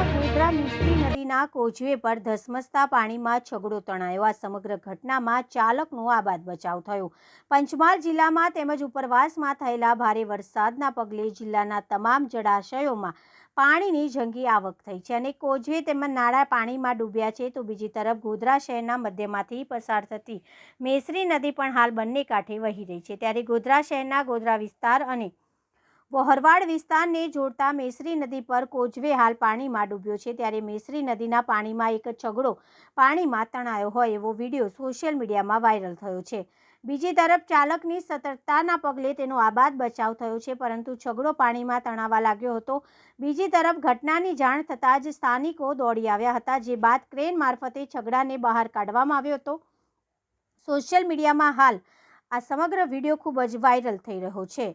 મીઠી નદીના કોજવે પર ધસમસતા પાણીમાં છગડો તણાયો. આ સમગ્ર ઘટનામાં ચાલકનો આબાદ બચાવ થયો. પંચમહાલ જિલ્લામાં તેમજ ઉપરવાસમાં થયેલા ભારે વરસાદના પગલે જિલ્લાના તમામ જળાશયોમાં પાણીની જંગી આવક થઈ છે અને કોજવે તેમજ નાળા પાણીમાં ડૂબ્યા છે તો બીજી તરફ ગોધરા શહેરના મધ્યમાંથી પસાર થતી મેસરી નદી પણ હાલ બંને કાંઠે વહી રહી છે. ત્યારે ગોધરા શહેરના ગોધરા વિસ્તાર અને વહોરવાડ વિસ્તારને જોડતા મેસરી નદી પર કોજવે હાલ પાણીમાં ડૂબ્યો છે. ત્યારે મેસરી નદીના પાણીમાં એક છગડો પાણીમાં તણાયો હોય એવો વીડિયો સોશિયલ મીડિયામાં વાયરલ થયો છે. બીજી તરફ ચાલકની સતર્કતાના પગલે તેનો આબાદ બચાવ થયો છે, પરંતુ છગડો પાણીમાં તણાવા લાગ્યો હતો. બીજી તરફ ઘટનાની જાણ થતાં જ સ્થાનિકો દોડી આવ્યા હતા, જે બાદ ક્રેન મારફતે છગડાને બહાર કાઢવામાં આવ્યો હતો. સોશિયલ મીડિયામાં હાલ આ સમગ્ર વીડિયો ખૂબ જ વાયરલ થઈ રહ્યો છે.